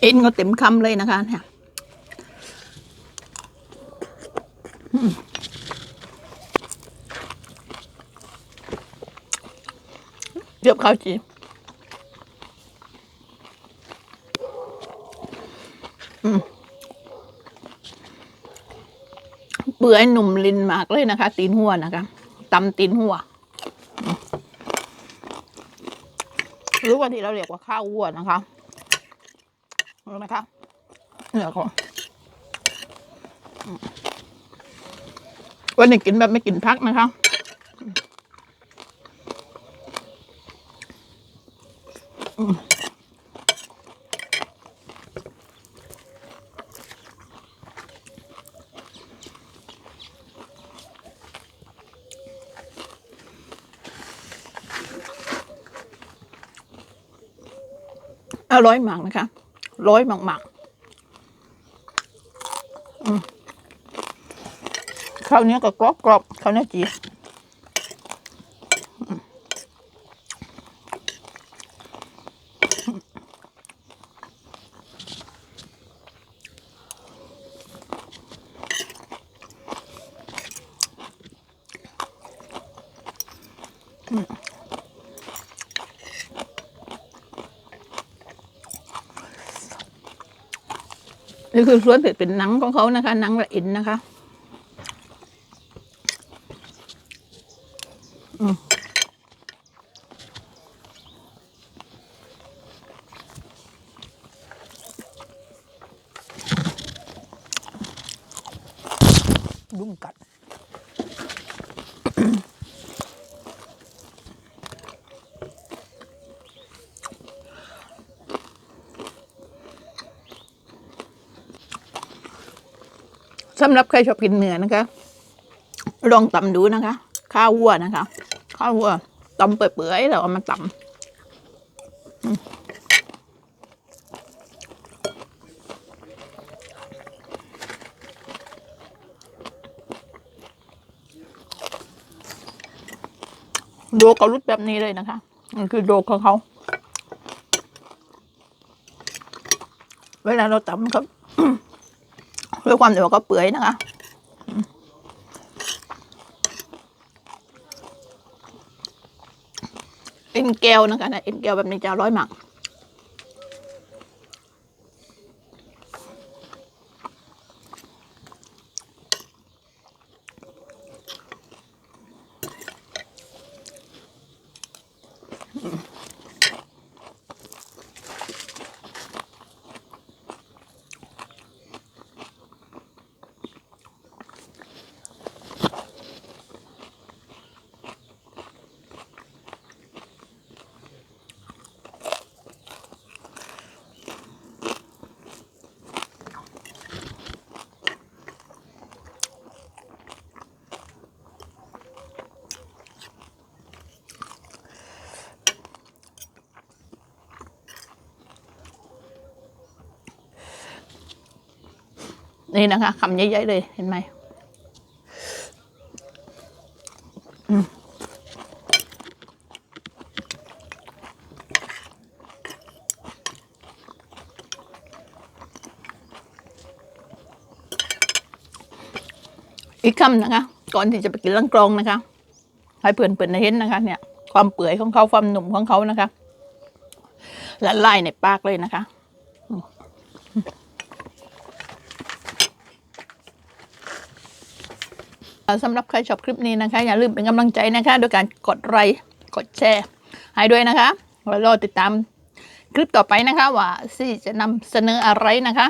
เอ็นก็เต็มคำเลยนะคะเนี่ยเรียบข้าวจีเปื่อยหนุ่มลินมากเลยนะคะ ตีนหัวนะคะตำตีนหัวหรือว่าที่เราเรียกว่าข้าววัวนะคะ รู้ไหมคะเหนือก่อนวันนี้กินแบบไม่กินพักนะคะอร่อยมากนะคะ ร้อยหมักๆอืมข้าวเนี้ยก็กรอบกรอบข้าวเนี้ยจี นี่คือส่วนที่เป็นหนังของเขานะคะหนังละเอ็นนะคะอืมยุ่งกัด สำหรับใครชอบกินเนื้อนะคะ ลองตำดูนะคะ ข้าววัวนะคะ ข้าววัวตำเปื่อยๆแล้วเอามาตำอืมโดกรุดแบบนี้เลยนะคะมันคือโดกของเขา เวลาเราตำครับ ด้วยความที่ว่าก็เปื่อยนะคะเอ็นแก้วนะคะนะเอ็นแก้วแบบนี้จะร้อยหมาก นี่นะคะคำใหญ่ๆเลยเห็นไหมอีกคำนะคะ ก่อนที่จะไปกินลังกรองนะคะ ให้เพื่อนๆได้เห็นนะคะ เนี่ย ความเปื่อยของเขาความหนุ่มของเขานะคะละลายในปากเลยนะคะ สำหรับใครชอบคลิปนี้นะคะ อย่าลืมเป็นกำลังใจนะคะโดยการกดไลค์กดแชร์ ให้ด้วยนะคะแล้วรอติดตามคลิปต่อไปนะคะว่าซี่จะนำเสนออะไรนะคะ